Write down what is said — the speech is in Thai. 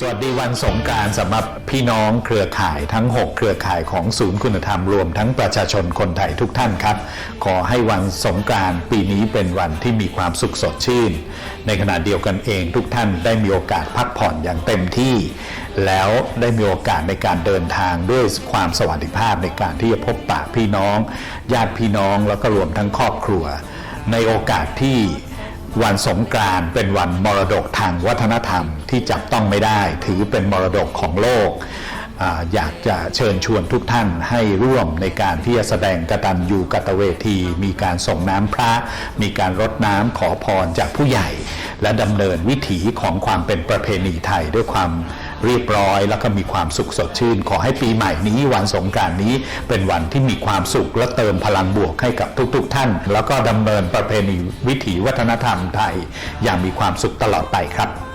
สวัสดีวันสงการสำหรับพี่น้องเครือข่ายทั้ง 6 เครือข่ายของศูนย์คุณธรรมรวมทั้งประชาชนคนไทยทุกท่านครับ ขอให้วันสงการปีนี้เป็นวันที่มีความสุขสดชื่น ในขณะเดียวกันเองทุกท่านได้มีโอกาสพักผ่อนอย่างเต็มที่ แล้วได้มีโอกาสในการเดินทางด้วยความสวัสดิภาพในการที่จะพบปะพี่น้อง ญาติพี่น้องแล้วก็รวมทั้งครอบครัว ในโอกาสที่ วันสงกรานต์เป็นวันมรดกทางวัฒนธรรมที่จับต้องไม่ได้ ถือเป็นมรดกของโลกอาอยากจะเชิญชวนทุกท่านให้ร่วมในการที่จะแสดงกตัญญูกตเวที มีการส่งน้ำพระ มีการรดน้ำขอพรจากผู้ใหญ่ และดำเนินวิถีของความเป็นประเพณีไทยด้วยความ เรียบร้อย แล้วก็มีความสุขสดชื่น ขอให้ปีใหม่นี้วันสงกรานต์นี้เป็นวันที่มีความสุขและเติมพลังบวกให้กับทุก ๆ ท่าน แล้วก็ดำเนินประเพณีวิถีวัฒนธรรมไทย อย่างมีความสุขตลอดไปครับ